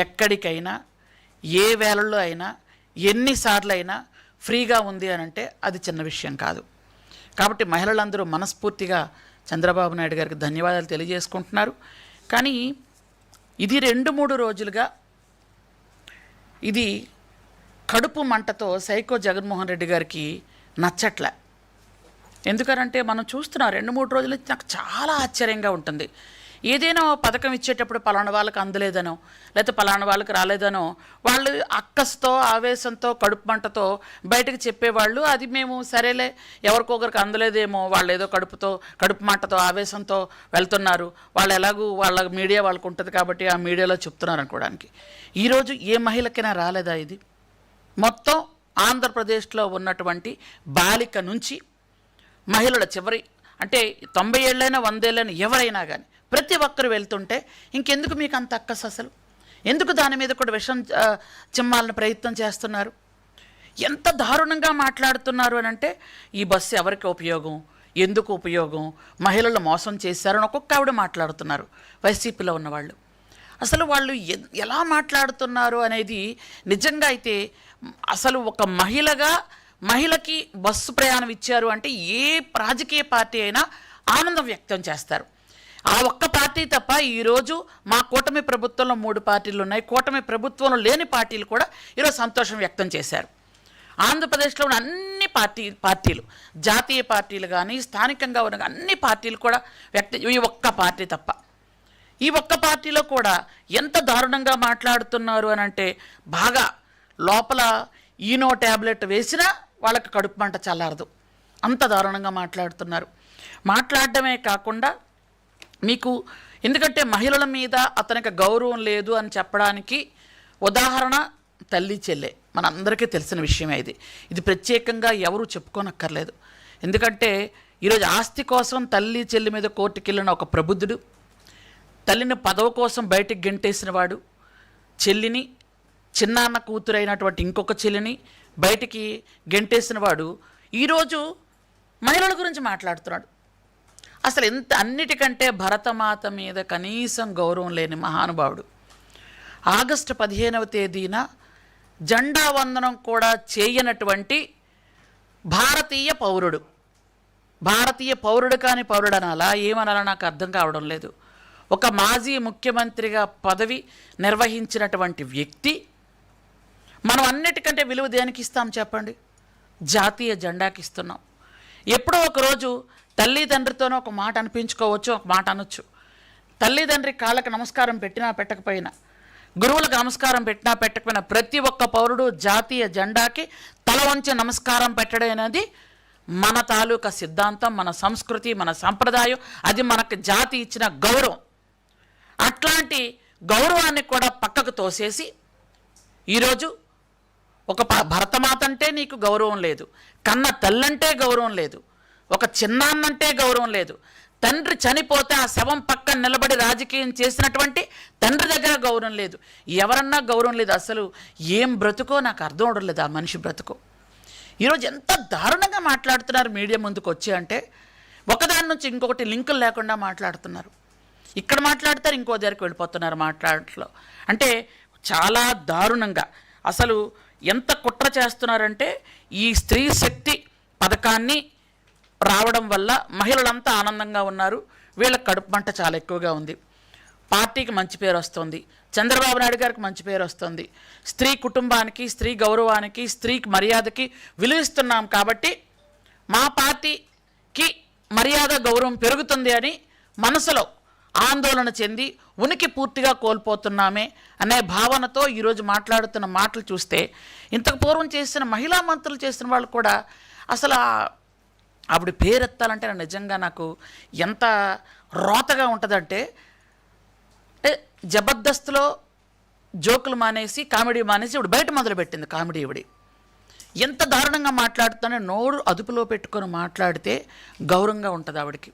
ఎక్కడికైనా ఏ వేళల్లో అయినా ఎన్నిసార్లు అయినా ఫ్రీగా ఉంది అని అంటే అది చిన్న విషయం కాదు. కాబట్టి మహిళలందరూ మనస్ఫూర్తిగా చంద్రబాబు నాయుడు గారికి ధన్యవాదాలు తెలియజేసుకుంటున్నారు. కానీ ఇది రెండు మూడు రోజులుగా ఇది కడుపు మంటతో సైకో జగన్మోహన్ రెడ్డి గారికి నచ్చట్లే. ఎందుకనంటే మనం చూస్తున్నాం రెండు మూడు రోజులు నాకు చాలా ఆశ్చర్యంగా ఉంటుంది. ఏదైనా పథకం ఇచ్చేటప్పుడు పలానా వాళ్ళకి అందలేదనో లేకపోతే పలానా వాళ్ళకి రాలేదనో వాళ్ళు అక్కస్తో ఆవేశంతో కడుపు మంటతో బయటకు చెప్పేవాళ్ళు అది మేము సరేలే ఎవరికొకరికి అందలేదేమో వాళ్ళు ఏదో కడుపుతో కడుపు మంటతో ఆవేశంతో వెళ్తున్నారు. వాళ్ళు ఎలాగూ వాళ్ళ మీడియా వాళ్ళకు ఉంటుంది కాబట్టి ఆ మీడియాలో చెప్తున్నారు అనుకోవడానికి. ఈరోజు ఏ మహిళకైనా రాలేదా ఇది? మొత్తం ఆంధ్రప్రదేశ్లో ఉన్నటువంటి బాలిక నుంచి మహిళల చివరి అంటే తొంభై ఏళ్ళైనా వందేళ్ళైనా ఎవరైనా కానీ ప్రతి ఒక్కరు వెళ్తుంటే ఇంకెందుకు మీకు అంత అక్కస్ అసలు? ఎందుకు దాని మీద కూడా విషం చిమ్మాలని ప్రయత్నం చేస్తున్నారు? ఎంత దారుణంగా మాట్లాడుతున్నారు అని అంటే ఈ బస్సు ఎవరికి ఉపయోగం? ఎందుకు ఉపయోగం? మహిళలు మోసం చేశారని ఒక్కొక్క ఆవిడ మాట్లాడుతున్నారు వైసీపీలో ఉన్నవాళ్ళు. అసలు వాళ్ళు ఎలా మాట్లాడుతున్నారు అనేది నిజంగా అయితే అసలు ఒక మహిళగా మహిళకి బస్సు ప్రయాణం ఇచ్చారు అంటే ఏ రాజకీయ పార్టీ అయినా ఆనందం వ్యక్తం చేస్తారు. ఆ ఒక్క పార్టీ తప్ప ఈరోజు మా కూటమి ప్రభుత్వంలో మూడు పార్టీలు ఉన్నాయి. కూటమి ప్రభుత్వంలో లేని పార్టీలు కూడా ఈరోజు సంతోషం వ్యక్తం చేశారు. ఆంధ్రప్రదేశ్లో ఉన్న అన్ని పార్టీ పార్టీలు జాతీయ పార్టీలు కానీ స్థానికంగా ఉన్న అన్ని పార్టీలు కూడా వ్యక్త ఈ ఒక్క పార్టీ తప్ప. ఈ ఒక్క పార్టీలో కూడా ఎంత దారుణంగా మాట్లాడుతున్నారు అని అంటే బాగా లోపల ఈనో ట్యాబ్లెట్ వేసినా వాళ్ళకి కడుపు మంట చల్లారదు. అంత దారుణంగా మాట్లాడుతున్నారు. మాట్లాడడమే కాకుండా మీకు ఎందుకంటే మహిళల మీద అతనికి గౌరవం లేదు అని చెప్పడానికి ఉదాహరణ తల్లి చెల్లె. మనందరికీ తెలిసిన విషయమే ఇది. ఇది ప్రత్యేకంగా ఎవరు చెప్పుకోనక్కర్లేదు. ఎందుకంటే ఈరోజు ఆస్తి కోసం తల్లి చెల్లి మీద కోర్టుకి వెళ్ళిన ఒక ప్రబుద్ధుడు తల్లిని పదవి కోసం బయటికి గెంటేసిన వాడు చెల్లిని చిన్నాన్న కూతురైనటువంటి ఇంకొక చెల్లిని బయటికి గెంటేసిన వాడు ఈరోజు మహిళల గురించి మాట్లాడుతున్నాడు. అసలు ఎంత అన్నిటికంటే భరతమాత మీద కనీసం గౌరవం లేని మహానుభావుడు. ఆగస్టు పదిహేనవ తేదీన జెండా వందనం కూడా చేయనటువంటి భారతీయ పౌరుడు. భారతీయ పౌరుడు కాని పౌరుడు అనాలా ఏమనాలా నాకు అర్థం కావడం లేదు. ఒక మాజీ ముఖ్యమంత్రిగా పదవి నిర్వహించినటువంటి వ్యక్తి మనం అన్నిటికంటే విలువ దేనికి ఇస్తాం చెప్పండి? జాతీయ జెండాకి ఇస్తున్నాం. ఎప్పుడో ఒకరోజు తల్లిదండ్రితోనో ఒక మాట అనిపించుకోవచ్చు ఒక మాట అనొచ్చు. తల్లిదండ్రి కాళ్ళకి నమస్కారం పెట్టినా పెట్టకపోయినా గురువులకు నమస్కారం పెట్టినా పెట్టకపోయినా ప్రతి ఒక్క పౌరుడు జాతీయ జెండాకి తల వంచి నమస్కారం పెట్టడం అనేది మన తాలూకా సిద్ధాంతం మన సంస్కృతి మన సంప్రదాయం. అది మనకు జాతి ఇచ్చిన గౌరవం. అట్లాంటి గౌరవాన్ని కూడా పక్కకు తోసేసి ఈరోజు ఒక ప- భరతమాత అంటే నీకు గౌరవం లేదు. కన్న తల్లంటే గౌరవం లేదు. ఒక చిన్నాన్నంటే గౌరవం లేదు. తండ్రి చనిపోతే ఆ శవం పక్కన నిలబడి రాజకీయం చేసినటువంటి తండ్రి దగ్గర గౌరవం లేదు. ఎవరన్నా గౌరవం లేదు. అసలు ఏం బ్రతుకో నాకు అర్థం అవడం లేదు ఆ మనిషి బ్రతుకో. ఈరోజు ఎంత దారుణంగా మాట్లాడుతున్నారు మీడియా ముందుకు వచ్చి అంటే ఒకదాని నుంచి ఇంకొకటి లింకులు లేకుండా మాట్లాడుతున్నారు. ఇక్కడ మాట్లాడతారు ఇంకో దగ్గరికి వెళ్ళిపోతున్నారు మాట్లాడట్లో. అంటే చాలా దారుణంగా. అసలు ఎంత కుట్ర చేస్తున్నారంటే ఈ స్త్రీ శక్తి పథకాన్ని రావడం వల్ల మహిళలంతా ఆనందంగా ఉన్నారు. వీళ్ళ కడుపు మంట చాలా ఎక్కువగా ఉంది. పార్టీకి మంచి పేరు వస్తుంది. చంద్రబాబు నాయుడు గారికి మంచి పేరు వస్తుంది. స్త్రీ కుటుంబానికి స్త్రీ గౌరవానికి స్త్రీకి మర్యాదకి విలువిస్తున్నాం కాబట్టి మా పార్టీకి మర్యాద గౌరవం పెరుగుతుంది అని మనసులో ఆందోళన చెంది ఉనికి పూర్తిగా కోల్పోతున్నామే అనే భావనతో ఈరోజు మాట్లాడుతున్న మాటలు చూస్తే ఇంతకు పూర్వం చేసిన మహిళా మంత్రులు చేసిన వాళ్ళు కూడా అసలు ఆవిడ పేరెత్తాలంటే నిజంగా నాకు ఎంత రోతగా ఉంటుందంటే అంటే జబర్దస్త్లో జోకులు మానేసి కామెడీ మానేసి ఇప్పుడు బయట మొదలుపెట్టింది కామెడీ ఇవిడి ఎంత దారుణంగా మాట్లాడుతానో నోరు అదుపులో పెట్టుకొని మాట్లాడితే గౌరవంగా ఉంటుంది ఆవిడకి.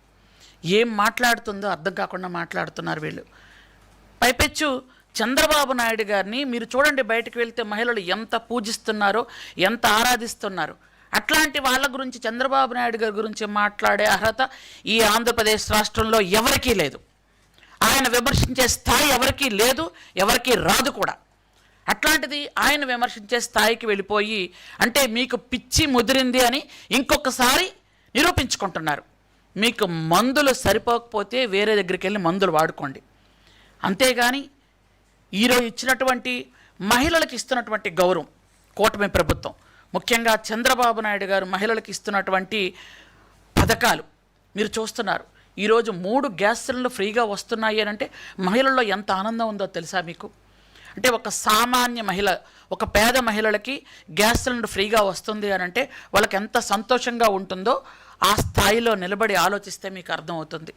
ఏం మాట్లాడుతుందో అర్థం కాకుండా మాట్లాడుతున్నారు వీళ్ళు. పైపెచ్చు చంద్రబాబు నాయుడు గారిని మీరు చూడండి బయటకు వెళ్తే మహిళలు ఎంత పూజిస్తున్నారో ఎంత ఆరాధిస్తున్నారు. అట్లాంటి వాళ్ళ గురించి చంద్రబాబు నాయుడు గారి గురించి మాట్లాడే అర్హత ఈ ఆంధ్రప్రదేశ్ రాష్ట్రంలో ఎవరికీ లేదు. ఆయన విమర్శించే స్థాయి ఎవరికీ లేదు ఎవరికీ రాదు కూడా. అట్లాంటిది ఆయన విమర్శించే స్థాయికి వెళ్ళిపోయి అంటే మీకు పిచ్చి ముదిరింది అని ఇంకొకసారి నిరూపించుకుంటున్నారు. మీకు మందులు సరిపోకపోతే వేరే దగ్గరికి వెళ్ళి మందులు వాడుకోండి. అంతేగాని ఈరోజు ఇచ్చినటువంటి మహిళలకు ఇస్తున్నటువంటి గౌరవం కూటమి ప్రభుత్వం ముఖ్యంగా చంద్రబాబు నాయుడు గారు మహిళలకు ఇస్తున్నటువంటి పథకాలు. మీరు చూస్తున్నారు ఈరోజు మూడు గ్యాస్ సిలిండర్లు ఫ్రీగా వస్తున్నాయి అని అంటే మహిళల్లో ఎంత ఆనందం ఉందో తెలుసా మీకు? అంటే ఒక సామాన్య మహిళ ఒక పేద మహిళలకి గ్యాస్ సిలిండర్ ఫ్రీగా వస్తుంది అని అంటే వాళ్ళకి ఎంత సంతోషంగా ఉంటుందో ఆ స్థాయిలో నిలబడి ఆలోచిస్తే మీకు అర్థమవుతుంది.